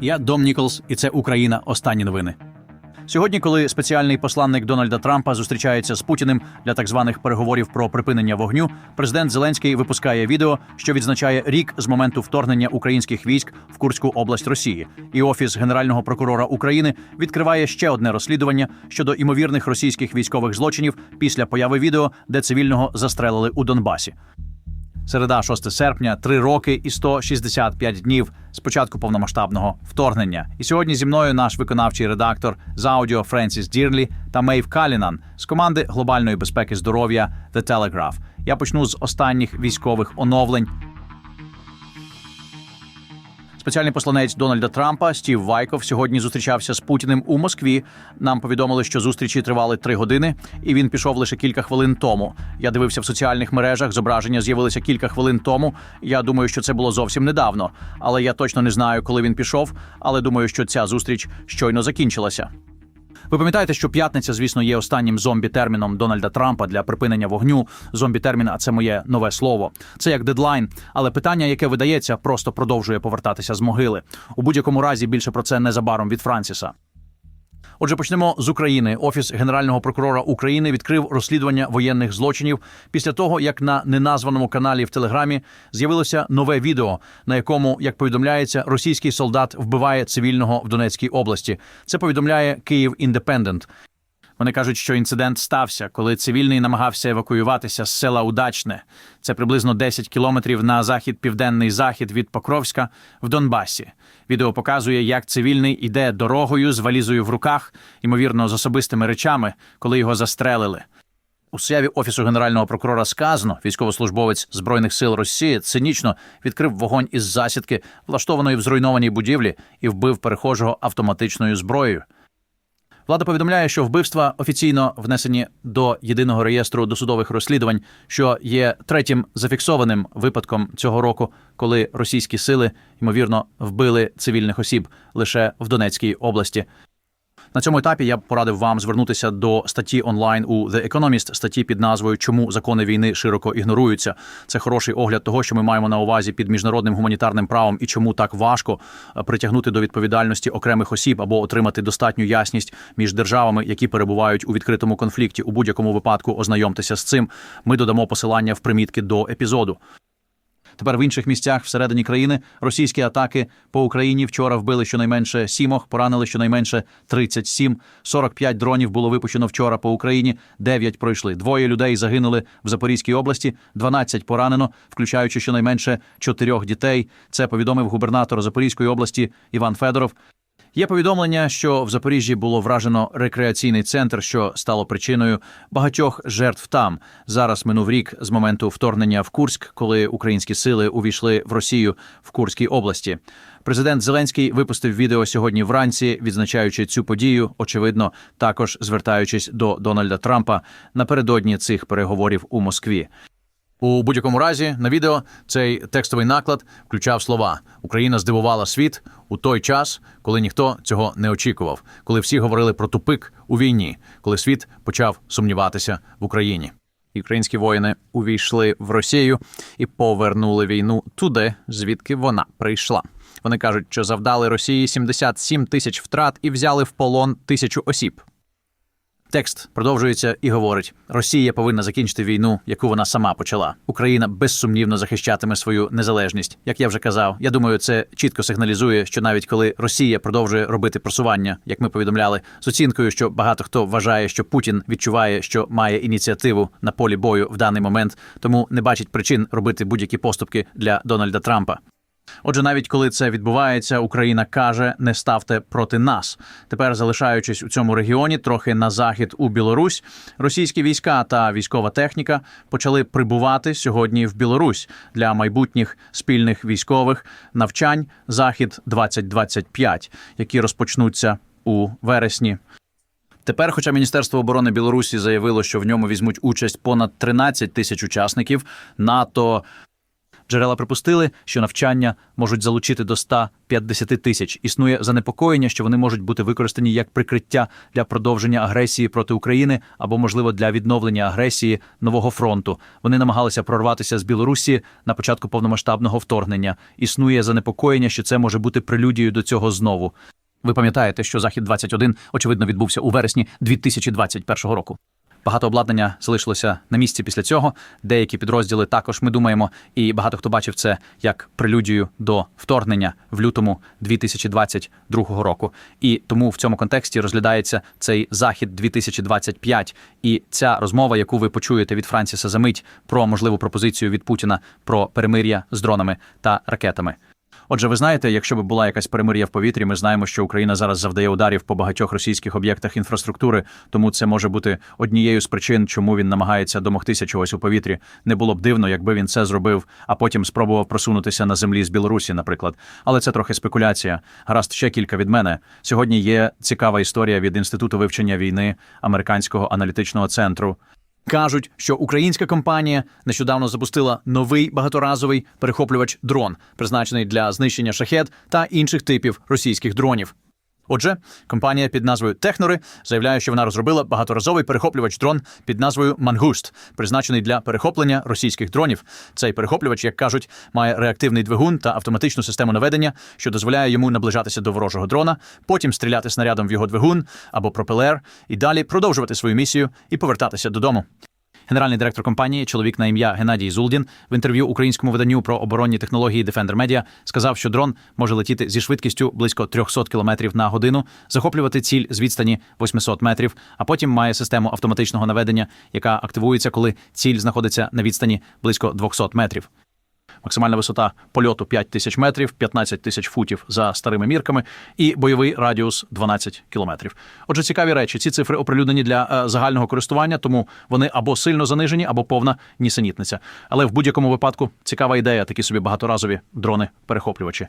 Я Дом Ніколс, і це Україна. Останні новини. Сьогодні, коли спеціальний посланник Дональда Трампа зустрічається з Путіним для так званих переговорів про припинення вогню, президент Зеленський випускає відео, що відзначає рік з моменту вторгнення українських військ в Курську область Росії. І офіс генерального прокурора України відкриває ще одне розслідування щодо імовірних російських військових злочинів після появи відео, де цивільного застрелили у Донбасі. Середа, 6 серпня, 3 роки і 165 днів з початку повномасштабного вторгнення. І сьогодні зі мною наш виконавчий редактор з аудіо Френсіс Дірлі та Мейв Калінан з команди глобальної безпеки здоров'я The Telegraph. Я почну з останніх військових оновлень. Спеціальний посланець Дональда Трампа Стів Вайков сьогодні зустрічався з Путіним у Москві. Нам повідомили, що зустрічі тривали три години, і він пішов лише кілька хвилин тому. Я дивився в соціальних мережах. Зображення з'явилися кілька хвилин тому. Я думаю, що це було зовсім недавно. Але я точно не знаю, коли він пішов. Але думаю, що ця зустріч щойно закінчилася. Ви пам'ятаєте, що п'ятниця, звісно, є останнім зомбі-терміном Дональда Трампа для припинення вогню. Зомбі-термін, а це моє нове слово. Це як дедлайн. Але питання, яке видається, просто продовжує повертатися з могили. У будь-якому разі більше про це незабаром від Франсіса. Отже, почнемо з України. Офіс генерального прокурора України відкрив розслідування воєнних злочинів після того, як на неназваному каналі в Телеграмі з'явилося нове відео, на якому, як повідомляється, російський солдат вбиває цивільного в Донецькій області. Це повідомляє Київ Індепендент. Вони кажуть, що інцидент стався, коли цивільний намагався евакуюватися з села Удачне. Це приблизно 10 кілометрів на захід південний захід від Покровська в Донбасі. Відео показує, як цивільний іде дорогою з валізою в руках, ймовірно, з особистими речами, коли його застрелили. У сяві офісу генерального прокурора сказано, військовослужбовець збройних сил Росії цинічно відкрив вогонь із засідки, влаштованої в зруйнованій будівлі, і вбив перехожого автоматичною зброєю. Влада повідомляє, що вбивства офіційно внесені до єдиного реєстру досудових розслідувань, що є третім зафіксованим випадком цього року, коли російські сили ймовірно вбили цивільних осіб лише в Донецькій області. На цьому етапі я порадив вам звернутися до статті онлайн у The Economist, статті під назвою Чому закони війни широко ігноруються. Це хороший огляд того, що ми маємо на увазі під міжнародним гуманітарним правом і чому так важко е, притягнути до відповідальності окремих осіб або отримати достатню ясність між державами, які перебувають у відкритому конфлікті. У будь-якому випадку ознайомтеся з цим. Ми додамо посилання в примітки до епізоду. Тепер в інших місцях всередині країни російські атаки по Україні вчора вбили щонайменше сімох, поранили щонайменше 37. 45 дронів було випущено вчора по Україні. 9 пройшли. Двоє людей загинули в Запорізькій області, 12 поранено, включаючи щонайменше чотирьох дітей. Це повідомив губернатор Запорізької області Іван Федоров. Є повідомлення, що в Запоріжжі було вражено рекреаційний центр, що стало причиною багатьох жертв там. Зараз минув рік з моменту вторгнення в Курськ, коли українські сили увійшли в Росію в Курській області. Президент Зеленський випустив відео сьогодні вранці, відзначаючи цю подію, очевидно, також звертаючись до Дональда Трампа напередодні цих переговорів у Москві. У будь-якому разі на відео цей текстовий наклад включав слова Україна здивувала світ у той час, коли ніхто цього не очікував, коли всі говорили про тупик у війні, коли світ почав сумніватися в Україні. Українські воїни увійшли в Росію і повернули війну туди, звідки вона прийшла. Вони кажуть, що завдали Росії 77 тисяч втрат і взяли в полон тисячу осіб. Текст продовжується і говорить: Росія повинна закінчити війну, яку вона сама почала. Україна безсумнівно захищатиме свою незалежність. Як я вже казав, я думаю, це чітко сигналізує, що навіть коли Росія продовжує робити просування, як ми повідомляли, з оцінкою, що багато хто вважає, що Путін відчуває, що має ініціативу на полі бою в даний момент, тому не бачить причин робити будь-які поступки для Дональда Трампа. Отже, навіть коли це відбувається, Україна каже: не ставте проти нас. Тепер, залишаючись у цьому регіоні, трохи на захід у Білорусь, російські війська та військова техніка почали прибувати сьогодні в Білорусь для майбутніх спільних військових навчань Захід 2025 які розпочнуться у вересні. Тепер, хоча Міністерство оборони Білорусі заявило, що в ньому візьмуть участь понад 13 тисяч учасників, НАТО Джерела припустили, що навчання можуть залучити до 150 тисяч. Існує занепокоєння, що вони можуть бути використані як прикриття для продовження агресії проти України або, можливо, для відновлення агресії нового фронту. Вони намагалися прорватися з Білорусі на початку повномасштабного вторгнення. Існує занепокоєння, що це може бути прелюдією до цього знову. Ви пам'ятаєте, що захід 21 очевидно відбувся у вересні 2021 року. Багато обладнання залишилося на місці після цього. Деякі підрозділи також ми думаємо, і багато хто бачив це як прелюдію до вторгнення в лютому 2022 року. І тому в цьому контексті розглядається цей захід 2025. І ця розмова, яку ви почуєте від Франсіса Замить про можливу пропозицію від Путіна про перемир'я з дронами та ракетами. Отже, ви знаєте, якщо б була якась перемир'я в повітрі, ми знаємо, що Україна зараз завдає ударів по багатьох російських об'єктах інфраструктури, тому це може бути однією з причин, чому він намагається домогтися чогось у повітрі. Не було б дивно, якби він це зробив, а потім спробував просунутися на землі з Білорусі, наприклад. Але це трохи спекуляція. Гаразд, ще кілька від мене. Сьогодні є цікава історія від інституту вивчення війни американського аналітичного центру. Кажуть, що українська компанія нещодавно запустила новий багаторазовий перехоплювач дрон, призначений для знищення шахет та інших типів російських дронів. Отже, компанія під назвою Технори заявляє, що вона розробила багаторазовий перехоплювач дрон під назвою Мангуст, призначений для перехоплення російських дронів. Цей перехоплювач, як кажуть, має реактивний двигун та автоматичну систему наведення, що дозволяє йому наближатися до ворожого дрона, потім стріляти снарядом в його двигун або пропелер, і далі продовжувати свою місію і повертатися додому. Генеральний директор компанії, чоловік на ім'я Геннадій Зулдін, в інтерв'ю українському виданню про оборонні технології Defender Media сказав, що дрон може летіти зі швидкістю близько 300 км на годину, захоплювати ціль з відстані 800 метрів, а потім має систему автоматичного наведення, яка активується, коли ціль знаходиться на відстані близько 200 метрів. Максимальна висота польоту 5 тисяч метрів, 15 тисяч футів за старими мірками, і бойовий радіус 12 кілометрів. Отже, цікаві речі. Ці цифри оприлюднені для е, загального користування, тому вони або сильно занижені, або повна нісенітниця. Але в будь-якому випадку цікава ідея, такі собі багаторазові дрони-перехоплювачі.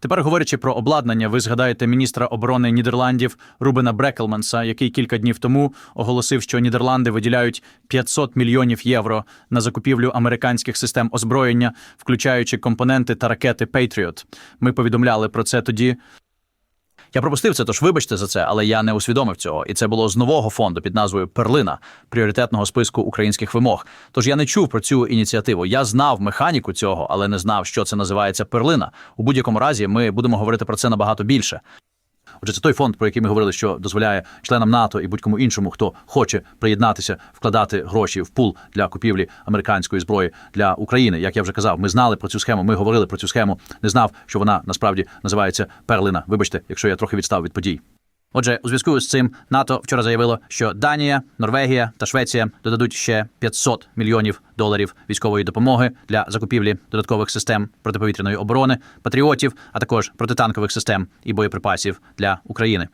Тепер говорячи про обладнання, ви згадаєте міністра оборони Нідерландів Рубена Брекелменса, який кілька днів тому оголосив, що Нідерланди виділяють 500 мільйонів євро на закупівлю американських систем озброєння, включаючи компоненти та ракети Patriot. Ми повідомляли про це тоді. Я пропустив це, тож вибачте за це, але я не усвідомив цього. І це було з нового фонду під назвою Перлина пріоритетного списку українських вимог. Тож я не чув про цю ініціативу. Я знав механіку цього, але не знав, що це називається перлина. У будь-якому разі ми будемо говорити про це набагато більше. Отже, це той фонд, про який ми говорили, що дозволяє членам НАТО і будь-кому іншому, хто хоче приєднатися, вкладати гроші в пул для купівлі американської зброї для України. Як я вже казав, ми знали про цю схему. Ми говорили про цю схему. Не знав, що вона насправді називається перлина. Вибачте, якщо я трохи відстав від подій. Отже, у зв'язку з цим НАТО вчора заявило, що Данія, Норвегія та Швеція додадуть ще 500 мільйонів доларів військової допомоги для закупівлі додаткових систем протиповітряної оборони, патріотів, а також протитанкових систем і боєприпасів для України.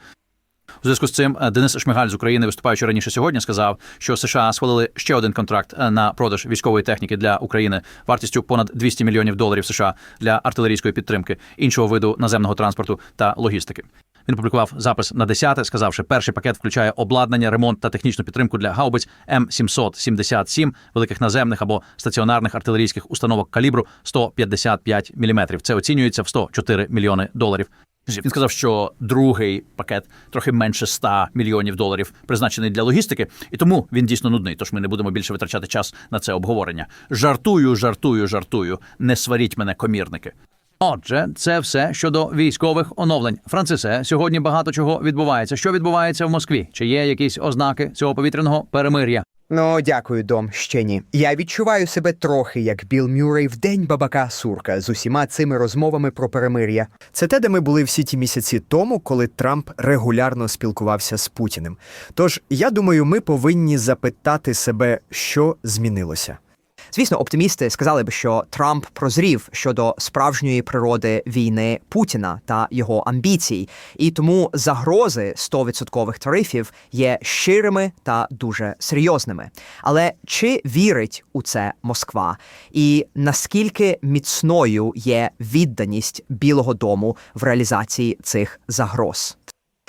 У зв'язку з цим е, Денис Шмигаль з України, виступаючи раніше сьогодні, сказав, що США схвалили ще один контракт е, на продаж військової техніки для України вартістю понад 200 мільйонів доларів США для артилерійської підтримки, іншого виду наземного транспорту та логістики. Він публікував запис на 10, сказавши, перший пакет включає обладнання, ремонт та технічну підтримку для гаубиць М777 великих наземних або стаціонарних артилерійських установок калібру 155 мм. Це оцінюється в 104 мільйони доларів. Він сказав, що другий пакет трохи менше 100 мільйонів доларів призначений для логістики, і тому він дійсно нудний. Тож ми не будемо більше витрачати час на це обговорення. Жартую, жартую, жартую. Не сваріть мене, комірники. Отже, це все щодо військових оновлень. Францисе, сьогодні багато чого відбувається. Що відбувається в Москві? Чи є якісь ознаки цього повітряного перемир'я? Ну, дякую, Дом, ще ні. Я відчуваю себе трохи як Біл Мюррей в день бабака Сурка з усіма цими розмовами про перемир'я. Це те, де ми були всі ті місяці тому, коли Трамп регулярно спілкувався з Путіним. Тож я думаю, ми повинні запитати себе, що змінилося. Звісно, оптимісти сказали б, що Трамп прозрів щодо справжньої природи війни Путіна та його амбіцій, і тому загрози 100% тарифів є щирими та дуже серйозними. Але чи вірить у це Москва? І наскільки міцною є відданість Білого Дому в реалізації цих загроз?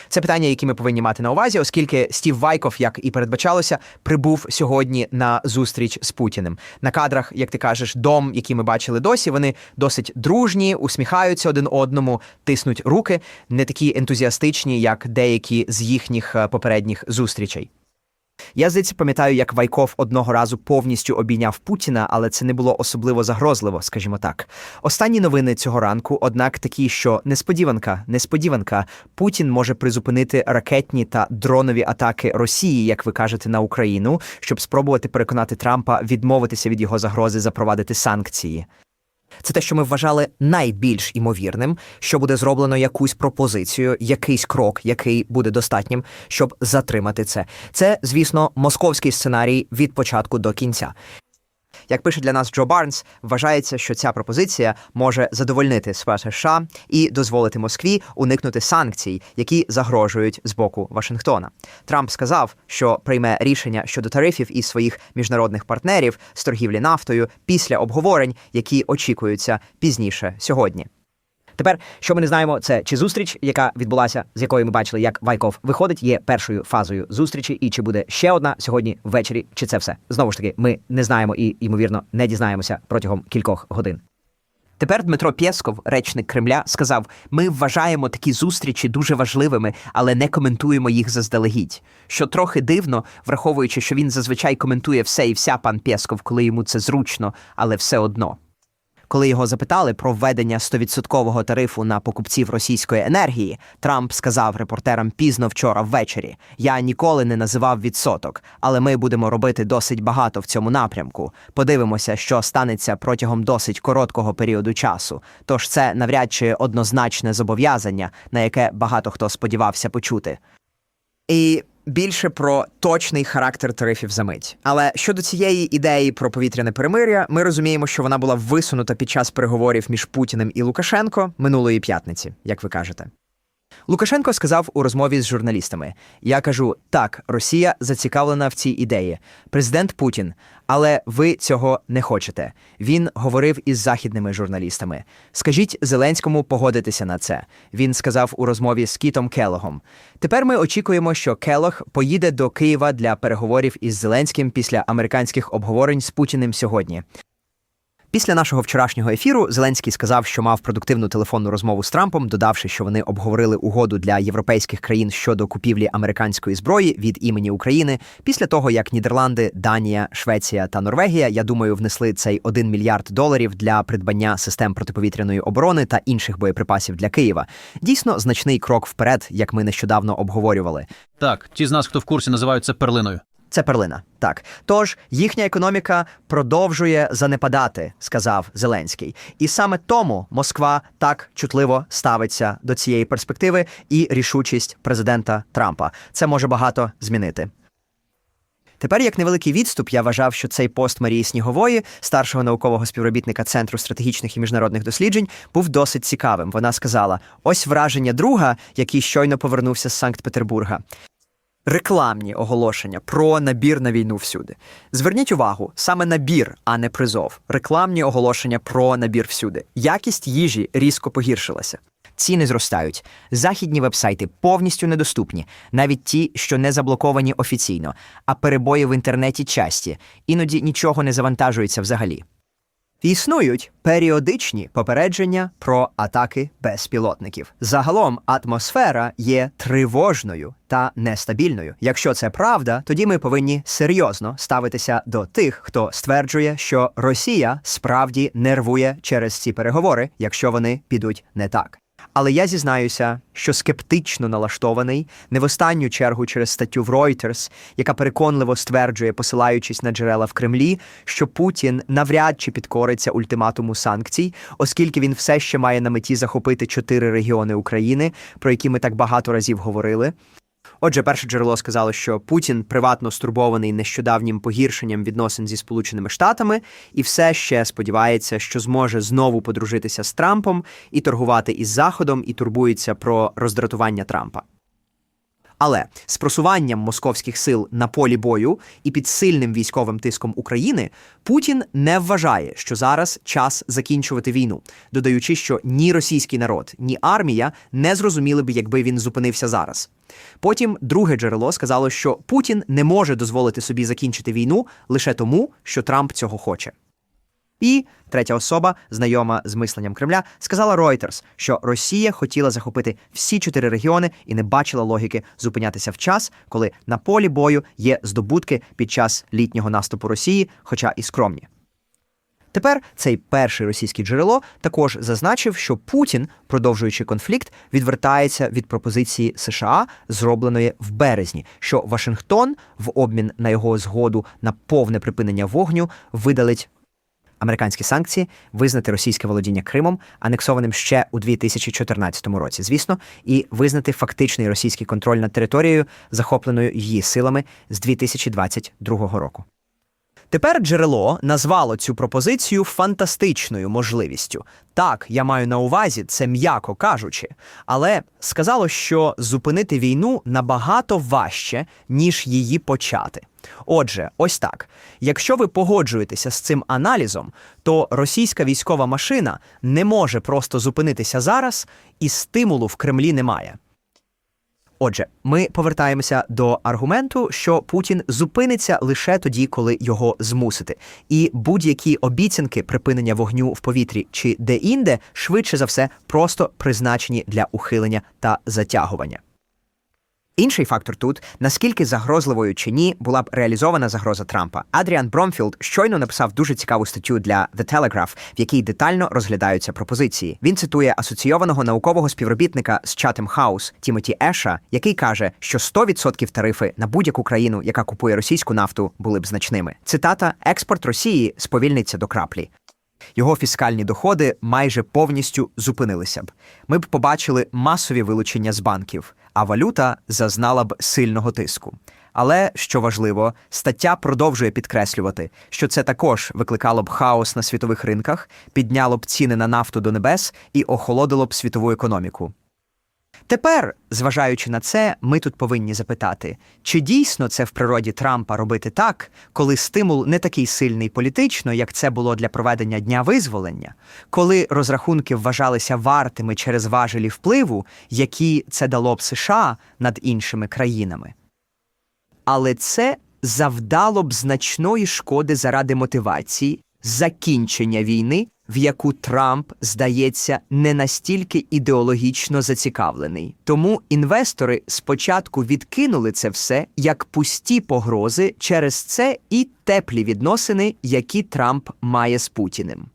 Це питання, які ми повинні мати на увазі, оскільки Стів Вайков, як і передбачалося, прибув сьогодні на зустріч з Путіним. На кадрах, як ти кажеш, дом, який ми бачили досі, вони досить дружні, усміхаються один одному, тиснуть руки, не такі ентузіастичні, як деякі з їхніх е, попередніх зустрічей. Я здається, пам'ятаю, як Вайков одного разу повністю обійняв Путіна, але це не було особливо загрозливо, скажімо так. Останні новини цього ранку, однак, такі, що несподіванка, несподіванка, Путін може призупинити ракетні та дронові атаки Росії, як ви кажете, на Україну, щоб спробувати переконати Трампа відмовитися від його загрози запровадити санкції. Це те, що ми вважали найбільш імовірним, що буде зроблено якусь пропозицію, якийсь крок, який буде достатнім, щоб затримати це. Це, звісно, московський сценарій від початку до кінця. Як пише для нас Джо Барнс, вважається, що ця пропозиція може задовольнити спершу США і дозволити Москві уникнути санкцій, які загрожують з боку Вашингтона. Трамп сказав, що прийме рішення щодо тарифів із своїх міжнародних партнерів з торгівлі нафтою після обговорень, які очікуються пізніше сьогодні. Тепер, що ми не знаємо, це чи зустріч, яка відбулася, з якої ми бачили, як Вайков виходить, є першою фазою зустрічі, і чи буде ще одна сьогодні ввечері, чи це все. Знову ж таки, ми не знаємо і, ймовірно, не дізнаємося протягом кількох годин. Тепер Дмитро Пєсков, речник Кремля, сказав: ми вважаємо такі зустрічі дуже важливими, але не коментуємо їх заздалегідь. Що трохи дивно, враховуючи, що він зазвичай коментує все і вся пан Пєсков, коли йому це зручно, але все одно. Коли його запитали про введення 100% тарифу на покупців російської енергії, Трамп сказав репортерам пізно вчора ввечері: Я ніколи не називав відсоток, але ми будемо робити досить багато в цьому напрямку. Подивимося, що станеться протягом досить короткого періоду часу. Тож це навряд чи однозначне зобов'язання, на яке багато хто сподівався почути. І більше про точний характер тарифів за мить. Але щодо цієї ідеї про повітряне перемир'я, ми розуміємо, що вона була висунута під час переговорів між Путіним і Лукашенко минулої п'ятниці, як ви кажете. Лукашенко сказав у розмові з журналістами: Я кажу, так, Росія зацікавлена в цій ідеї. Президент Путін, але ви цього не хочете. Він говорив із західними журналістами. Скажіть Зеленському погодитися на це. Він сказав у розмові з Кітом Келогом. Тепер ми очікуємо, що Келог поїде до Києва для переговорів із Зеленським після американських обговорень з Путіним сьогодні. Після нашого вчорашнього ефіру Зеленський сказав, що мав продуктивну телефонну розмову з Трампом, додавши, що вони обговорили угоду для європейських країн щодо купівлі американської зброї від імені України. Після того як Нідерланди, Данія, Швеція та Норвегія, я думаю, внесли цей 1 мільярд доларів для придбання систем протиповітряної оборони та інших боєприпасів для Києва. Дійсно, значний крок вперед, як ми нещодавно обговорювали. Так, ті з нас, хто в курсі, називають це перлиною. Це перлина. Так. Тож їхня економіка продовжує занепадати, сказав Зеленський. І саме тому Москва так чутливо ставиться до цієї перспективи і рішучість президента Трампа. Це може багато змінити. Тепер, як невеликий відступ, я вважав, що цей пост Марії Снігової, старшого наукового співробітника Центру стратегічних і міжнародних досліджень, був досить цікавим. Вона сказала: ось враження друга, який щойно повернувся з Санкт-Петербурга. Рекламні оголошення про набір на війну всюди. Зверніть увагу, саме набір, а не призов. Рекламні оголошення про набір всюди. Якість їжі різко погіршилася. Ціни зростають. Західні вебсайти повністю недоступні, навіть ті, що не заблоковані офіційно, а перебої в інтернеті часті, іноді нічого не завантажується взагалі. Існують періодичні попередження про атаки безпілотників. Загалом атмосфера є тривожною та нестабільною. Якщо це правда, тоді ми повинні серйозно ставитися до тих, хто стверджує, що Росія справді нервує через ці переговори, якщо вони підуть не так. Але я зізнаюся, що скептично налаштований не в останню чергу через статтю в Reuters, яка переконливо стверджує, посилаючись на джерела в Кремлі, що Путін навряд чи підкориться ультиматуму санкцій, оскільки він все ще має на меті захопити чотири регіони України, про які ми так багато разів говорили. Отже, перше джерело сказало, що Путін приватно стурбований нещодавнім погіршенням відносин зі Сполученими Штатами і все ще сподівається, що зможе знову подружитися з Трампом і торгувати із Заходом, і турбується про роздратування Трампа. Але з просуванням московських сил на полі бою і під сильним військовим тиском України Путін не вважає, що зараз час закінчувати війну, додаючи, що ні російський народ, ні армія не зрозуміли б, якби він зупинився зараз. Потім друге джерело сказало, що Путін не може дозволити собі закінчити війну лише тому, що Трамп цього хоче. І третя особа, знайома з мисленням Кремля, сказала Reuters, що Росія хотіла захопити всі чотири регіони і не бачила логіки зупинятися в час, коли на полі бою є здобутки під час літнього наступу Росії, хоча і скромні. Тепер цей перший російське джерело також зазначив, що Путін, продовжуючи конфлікт, відвертається від пропозиції США, зробленої в березні, що Вашингтон в обмін на його згоду на повне припинення вогню видалить американські санкції, визнати російське володіння Кримом, анексованим ще у 2014 році, звісно, і визнати фактичний російський контроль над територією, захопленою її силами з 2022 року. Тепер джерело назвало цю пропозицію фантастичною можливістю. Так, я маю на увазі це м'яко кажучи, але сказало, що зупинити війну набагато важче, ніж її почати. Отже, ось так. Якщо ви погоджуєтеся з цим аналізом, то російська військова машина не може просто зупинитися зараз, і стимулу в Кремлі немає. Отже, ми повертаємося до аргументу, що Путін зупиниться лише тоді, коли його змусити, і будь-які обіцянки припинення вогню в повітрі чи де-інде швидше за все просто призначені для ухилення та затягування. Інший фактор тут наскільки загрозливою чи ні була б реалізована загроза Трампа. Адріан Бромфілд щойно написав дуже цікаву статтю для The Telegraph, в якій детально розглядаються пропозиції. Він цитує асоційованого наукового співробітника з Chatham House Тімоті Еша, який каже, що 100% тарифи на будь-яку країну, яка купує російську нафту, були б значними. Цитата: експорт Росії сповільниться до краплі. Його фіскальні доходи майже повністю зупинилися б. Ми б побачили масові вилучення з банків, а валюта зазнала б сильного тиску. Але що важливо, стаття продовжує підкреслювати, що це також викликало б хаос на світових ринках, підняло б ціни на нафту до небес і охолодило б світову економіку. Тепер, зважаючи на це, ми тут повинні запитати, чи дійсно це в природі Трампа робити так, коли стимул не такий сильний політично, як це було для проведення дня визволення, коли розрахунки вважалися вартими через важелі впливу, які це дало б США над іншими країнами. Але це завдало б значної шкоди заради мотивації закінчення війни, в яку Трамп, здається, не настільки ідеологічно зацікавлений. Тому інвестори спочатку відкинули це все як пусті погрози через це і теплі відносини, які Трамп має з Путіним.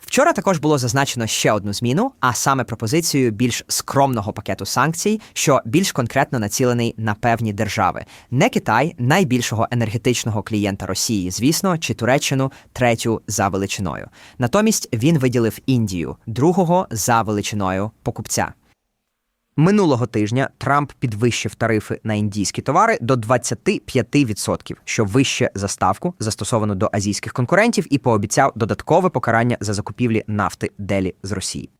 Вчора також було зазначено ще одну зміну, а саме пропозицію більш скромного пакету санкцій, що більш конкретно націлений на певні держави. Не Китай, найбільшого енергетичного клієнта Росії, звісно, чи Туреччину, третю за величиною. Натомість він виділив Індію, другого за величиною покупця. Минулого тижня Трамп підвищив тарифи на індійські товари до 25%, що вище за ставку, застосовану до азійських конкурентів, і пообіцяв додаткове покарання за закупівлі нафти Делі з Росії.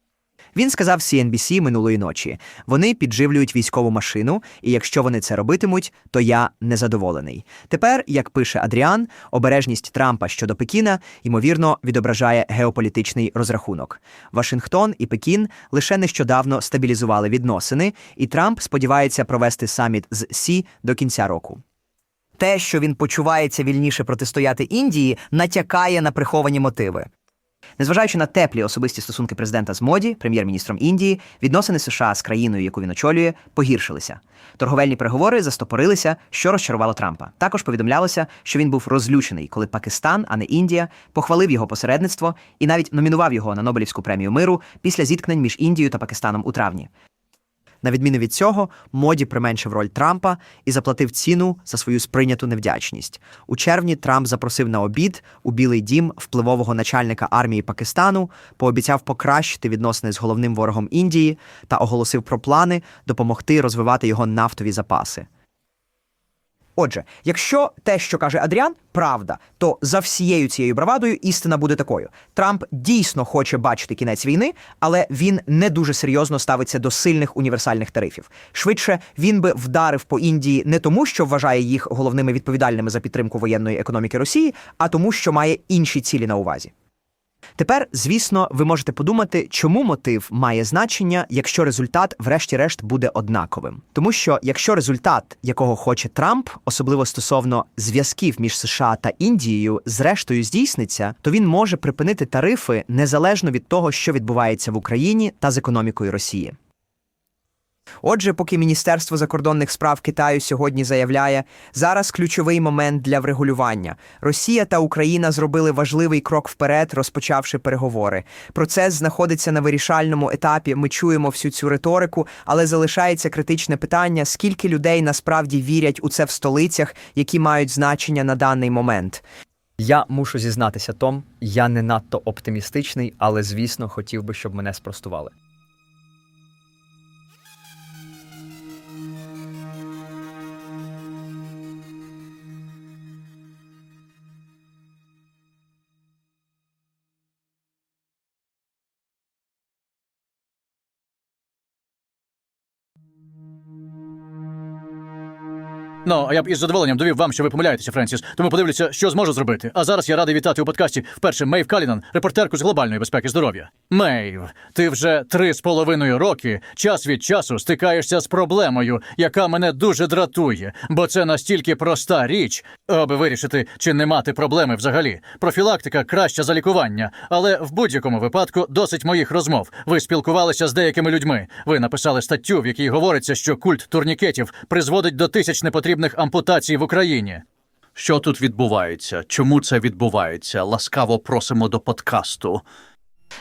Він сказав CNBC минулої ночі: вони підживлюють військову машину, і якщо вони це робитимуть, то я незадоволений. Тепер, як пише Адріан, обережність Трампа щодо Пекіна ймовірно відображає геополітичний розрахунок. Вашингтон і Пекін лише нещодавно стабілізували відносини, і Трамп сподівається провести саміт з Сі до кінця року. Те, що він почувається вільніше протистояти Індії, натякає на приховані мотиви. Незважаючи на теплі особисті стосунки президента з Моді, прем'єр-міністром Індії, відносини США з країною, яку він очолює, погіршилися. Торговельні переговори застопорилися, що розчарувало Трампа. Також повідомлялося, що він був розлючений, коли Пакистан, а не Індія, похвалив його посередництво і навіть номінував його на Нобелівську премію миру після зіткнень між Індією та Пакистаном у травні. На відміну від цього, моді применшив роль Трампа і заплатив ціну за свою сприйняту невдячність. У червні Трамп запросив на обід у Білий дім впливового начальника армії Пакистану, пообіцяв покращити відносини з головним ворогом Індії та оголосив про плани допомогти розвивати його нафтові запаси. Отже, якщо те, що каже Адріан, правда, то за всією цією бравадою істина буде такою: Трамп дійсно хоче бачити кінець війни, але він не дуже серйозно ставиться до сильних універсальних тарифів. Швидше він би вдарив по Індії не тому, що вважає їх головними відповідальними за підтримку воєнної економіки Росії, а тому, що має інші цілі на увазі. Тепер, звісно, ви можете подумати, чому мотив має значення, якщо результат, врешті-решт, буде однаковим. Тому що якщо результат, якого хоче Трамп, особливо стосовно зв'язків між США та Індією, зрештою здійсниться, то він може припинити тарифи незалежно від того, що відбувається в Україні та з економікою Росії. Отже, поки Міністерство закордонних справ Китаю сьогодні заявляє, зараз ключовий момент для врегулювання. Росія та Україна зробили важливий крок вперед, розпочавши переговори. Процес знаходиться на вирішальному етапі. Ми чуємо всю цю риторику, але залишається критичне питання: скільки людей насправді вірять у це в столицях, які мають значення на даний момент. Я мушу зізнатися, Том, я не надто оптимістичний, але звісно хотів би, щоб мене спростували. Ну, а я б із задоволенням довів вам, що ви помиляєтеся, Френсіс. Тому подивлюся, що зможу зробити. А зараз я радий вітати у подкасті вперше Мейв Калінан, репортерку з глобальної безпеки здоров'я. Мейв, ти вже три з половиною роки час від часу стикаєшся з проблемою, яка мене дуже дратує, бо це настільки проста річ, аби вирішити, чи не мати проблеми взагалі. Профілактика краща за лікування, але в будь-якому випадку досить моїх розмов. Ви спілкувалися з деякими людьми. Ви написали статтю, в якій говориться, що культ турнікетів призводить до тисяч непотрібних ампутацій в Україні. Що тут відбувається? Чому це відбувається? Ласкаво просимо до подкасту.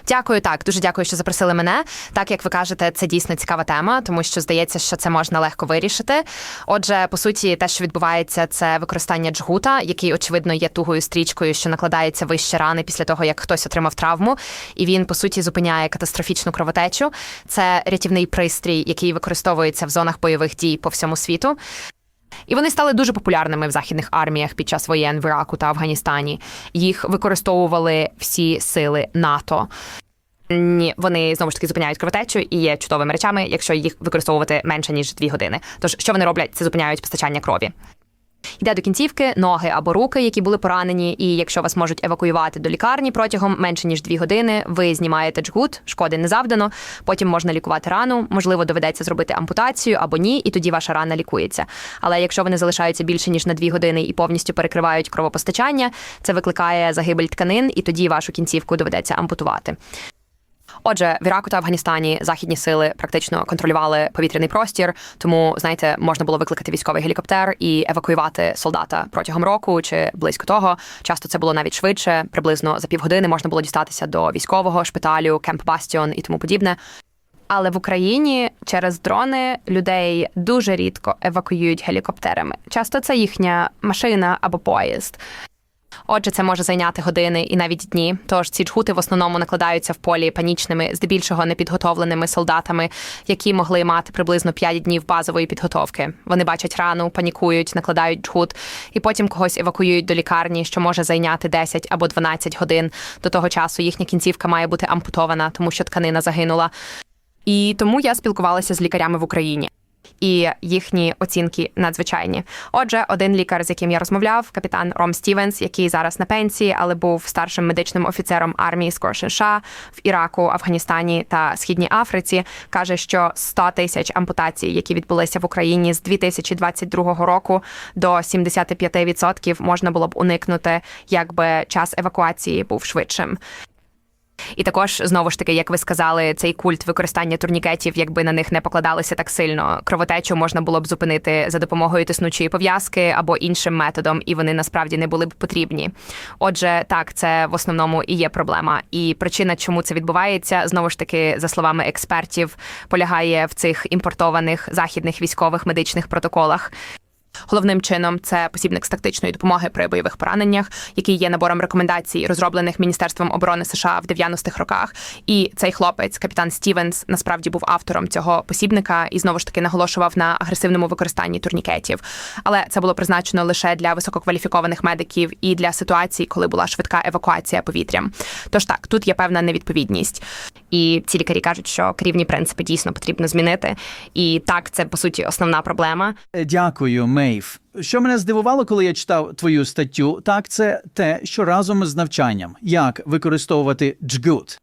Дякую, так дуже дякую, що запросили мене. Так як ви кажете, це дійсно цікава тема, тому що здається, що це можна легко вирішити. Отже, по суті, те, що відбувається, це використання джгута, який очевидно є тугою стрічкою, що накладається вище рани після того, як хтось отримав травму, і він по суті зупиняє катастрофічну кровотечу. Це рятівний пристрій, який використовується в зонах бойових дій по всьому світу. І вони стали дуже популярними в західних арміях під час воєн в Іраку та Афганістані. Їх використовували всі сили НАТО. Вони знову ж таки зупиняють кровотечу і є чудовими речами, якщо їх використовувати менше ніж дві години. Тож що вони роблять? Це зупиняють постачання крові. Йде до кінцівки ноги або руки, які були поранені, і якщо вас можуть евакуювати до лікарні протягом менше ніж дві години, ви знімаєте джгут, шкоди не завдано. Потім можна лікувати рану. Можливо, доведеться зробити ампутацію або ні, і тоді ваша рана лікується. Але якщо вони залишаються більше ніж на дві години і повністю перекривають кровопостачання, це викликає загибель тканин, і тоді вашу кінцівку доведеться ампутувати. Отже, в Іраку та Афганістані західні сили практично контролювали повітряний простір, тому знаєте, можна було викликати військовий гелікоптер і евакуювати солдата протягом року чи близько того. Часто це було навіть швидше, приблизно за півгодини можна було дістатися до військового шпиталю, Кемп Бастіон і тому подібне. Але в Україні через дрони людей дуже рідко евакуюють гелікоптерами. Часто це їхня машина або поїзд. Отже, це може зайняти години і навіть дні. Тож ці джгути в основному накладаються в полі панічними, здебільшого непідготовленими солдатами, які могли мати приблизно 5 днів базової підготовки. Вони бачать рану, панікують, накладають джгут, і потім когось евакуюють до лікарні, що може зайняти 10 або 12 годин. До того часу їхня кінцівка має бути ампутована, тому що тканина загинула. І тому я спілкувалася з лікарями в Україні. І їхні оцінки надзвичайні. Отже, один лікар, з яким я розмовляв, капітан Ром Стівенс, який зараз на пенсії, але був старшим медичним офіцером армії Скорше США в Іраку, Афганістані та Східній Африці, каже, що 100 тисяч ампутацій, які відбулися в Україні з 2022 року до 75% можна було б уникнути, якби час евакуації був швидшим. І також знову ж таки, як ви сказали, цей культ використання турнікетів, якби на них не покладалися так сильно, кровотечу можна було б зупинити за допомогою тиснучої пов'язки або іншим методом, і вони насправді не були б потрібні. Отже, так, це в основному і є проблема. І причина, чому це відбувається, знову ж таки, за словами експертів, полягає в цих імпортованих західних військових медичних протоколах. Головним чином це посібник з тактичної допомоги при бойових пораненнях, який є набором рекомендацій, розроблених Міністерством оборони США в 90-х роках. І цей хлопець, капітан Стівенс, насправді був автором цього посібника і знову ж таки наголошував на агресивному використанні турнікетів. Але це було призначено лише для висококваліфікованих медиків і для ситуацій, коли була швидка евакуація повітрям. Тож так, тут є певна невідповідність. І ці лікарі кажуть, що керівні принципи дійсно потрібно змінити. І так, це по суті основна проблема. Е, Дякую, Мейв. Що мене здивувало, коли я читав твою статтю, так це те, що разом з навчанням, як використовувати джгут.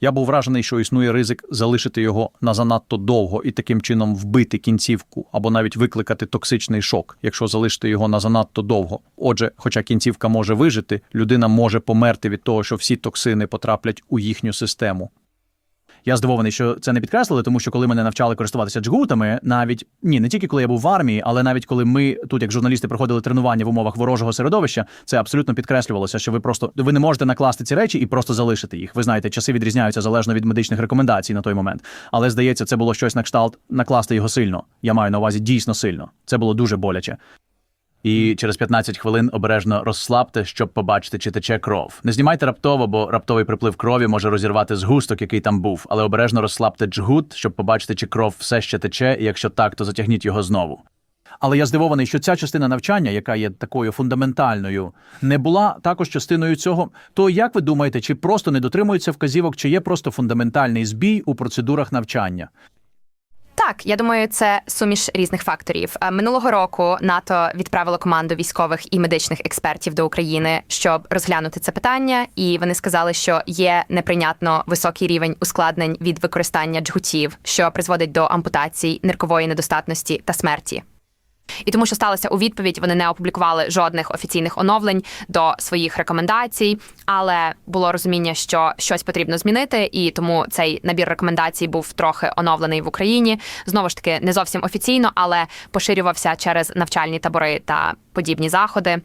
Я був вражений, що існує ризик залишити його на занадто довго і таким чином вбити кінцівку або навіть викликати токсичний шок, якщо залишити його на занадто довго. Отже, хоча кінцівка може вижити, людина може померти від того, що всі токсини потраплять у їхню систему. Я здивований, що це не підкреслили, тому що коли мене навчали користуватися джгутами, навіть ні, не тільки коли я був в армії, але навіть коли ми тут, як журналісти, проходили тренування в умовах ворожого середовища, це абсолютно підкреслювалося, що ви просто ви не можете накласти ці речі і просто залишити їх. Ви знаєте, часи відрізняються залежно від медичних рекомендацій на той момент. Але здається, це було щось на кшталт накласти його сильно. Я маю на увазі дійсно сильно. Це було дуже боляче. І через 15 хвилин обережно розслабте, щоб побачити, чи тече кров. Не знімайте раптово, бо раптовий приплив крові може розірвати згусток, який там був, але обережно розслабте джгут, щоб побачити, чи кров все ще тече, і якщо так, то затягніть його знову. Але я здивований, що ця частина навчання, яка є такою фундаментальною, не була також частиною цього. То як ви думаєте, чи просто не дотримуються вказівок, чи є просто фундаментальний збій у процедурах навчання? Так, я думаю, це суміш різних факторів. Е, Минулого року НАТО відправило команду військових і медичних експертів до України, щоб розглянути це питання, і вони сказали, що є неприйнятно високий рівень ускладнень від використання джгутів, що призводить до ампутацій, ниркової недостатності та смерті. І тому, що сталося у відповідь, вони не опублікували жодних офіційних оновлень до своїх рекомендацій, але було розуміння, що щось потрібно змінити, і тому цей набір рекомендацій був трохи оновлений в Україні. Знову ж таки, не зовсім офіційно, але поширювався через навчальні табори та подібні заходи.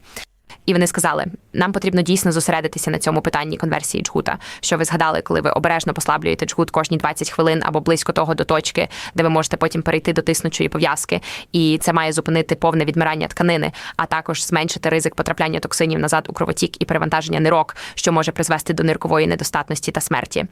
І вони сказали, нам потрібно дійсно зосередитися на цьому питанні конверсії джгута. Що ви згадали, коли ви обережно послаблюєте джгут кожні 20 хвилин або близько того до точки, де ви можете потім перейти до тиснучої пов'язки, і це має зупинити повне відмирання тканини, а також зменшити ризик потрапляння токсинів назад у кровотік і перевантаження нирок, що може призвести до ниркової недостатності та смерті.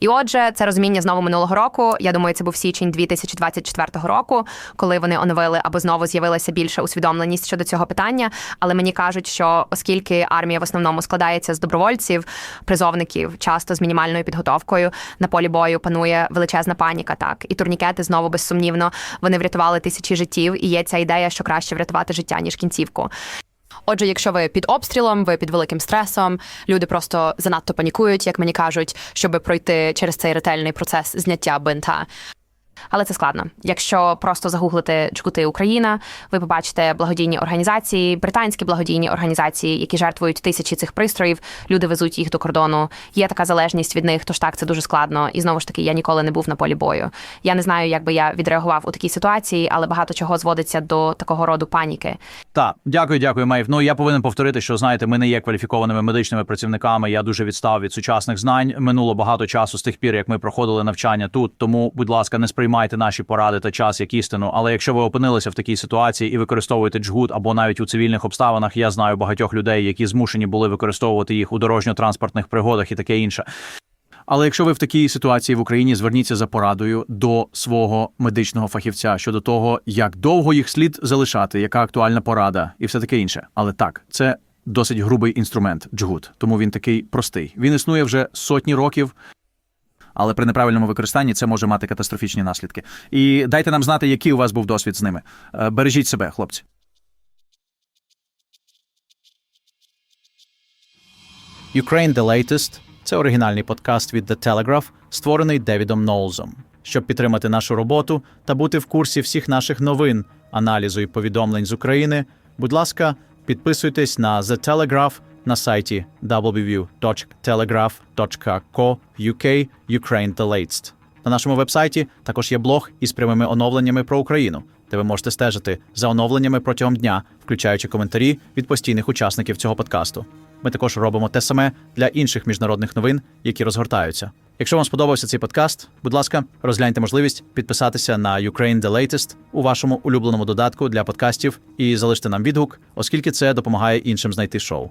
І отже, це розуміння знову минулого року. Я думаю, це був січень 2024 року, коли вони оновили або знову з'явилася більша усвідомленість щодо цього питання. Але мені кажуть, що оскільки армія в основному складається з добровольців, призовників, часто з мінімальною підготовкою на полі бою панує величезна паніка. Так і турнікети знову безсумнівно вони врятували тисячі життів. І є ця ідея, що краще врятувати життя ніж кінцівку. Отже, якщо ви під обстрілом, ви під великим стресом, люди просто занадто панікують, як мені кажуть, щоб пройти через цей ретельний процес зняття бинта. Але це складно. Якщо просто загуглити джгути Україна, ви побачите благодійні організації, британські благодійні організації, які жертвують тисячі цих пристроїв. Люди везуть їх до кордону. Є така залежність від них, тож так це дуже складно. І знову ж таки, я ніколи не був на полі бою. Я не знаю, як би я відреагував у такій ситуації, але багато чого зводиться до такого роду паніки. Так, дякую, дякую, Мейв. Ну я повинен повторити, що знаєте, ми не є кваліфікованими медичними працівниками. Я дуже відстав від сучасних знань. Минуло багато часу з тих пір, як ми проходили навчання тут. Тому, будь ласка, не сприймайте наші поради та час як істину. Але якщо ви опинилися в такій ситуації і використовуєте джгут або навіть у цивільних обставинах, я знаю багатьох людей, які змушені були використовувати їх у дорожньо-транспортних пригодах і таке інше. Але якщо ви в такій ситуації в Україні, зверніться за порадою до свого медичного фахівця щодо того, як довго їх слід залишати, яка актуальна порада, і все таке інше. Але так, це досить грубий інструмент джгут, тому він такий простий. Він існує вже сотні років. Але при неправильному використанні це може мати катастрофічні наслідки. І дайте нам знати, який у вас був досвід з ними. Е, Бережіть себе, хлопці. Ukraine The Latest – це оригінальний подкаст від The Telegraph, створений Девідом Ноулзом. Щоб підтримати нашу роботу та бути в курсі всіх наших новин, аналізу і повідомлень з України, будь ласка, підписуйтесь на The Telegraph на сайті www.telegraph.co.uk Ukraine The Latest. На нашому вебсайті також є блог із прямими оновленнями про Україну, де ви можете стежити за оновленнями протягом дня, включаючи коментарі від постійних учасників цього подкасту. Ми також робимо те саме для інших міжнародних новин, які розгортаються. Якщо вам сподобався цей подкаст, будь ласка, розгляньте можливість підписатися на Ukraine The Latest у вашому улюбленому додатку для подкастів і залиште нам відгук, оскільки це допомагає іншим знайти шоу.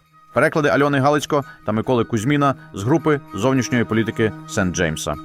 Переклади Альони Галицько та Миколи Кузьміна з групи зовнішньої політики Сент Джеймса.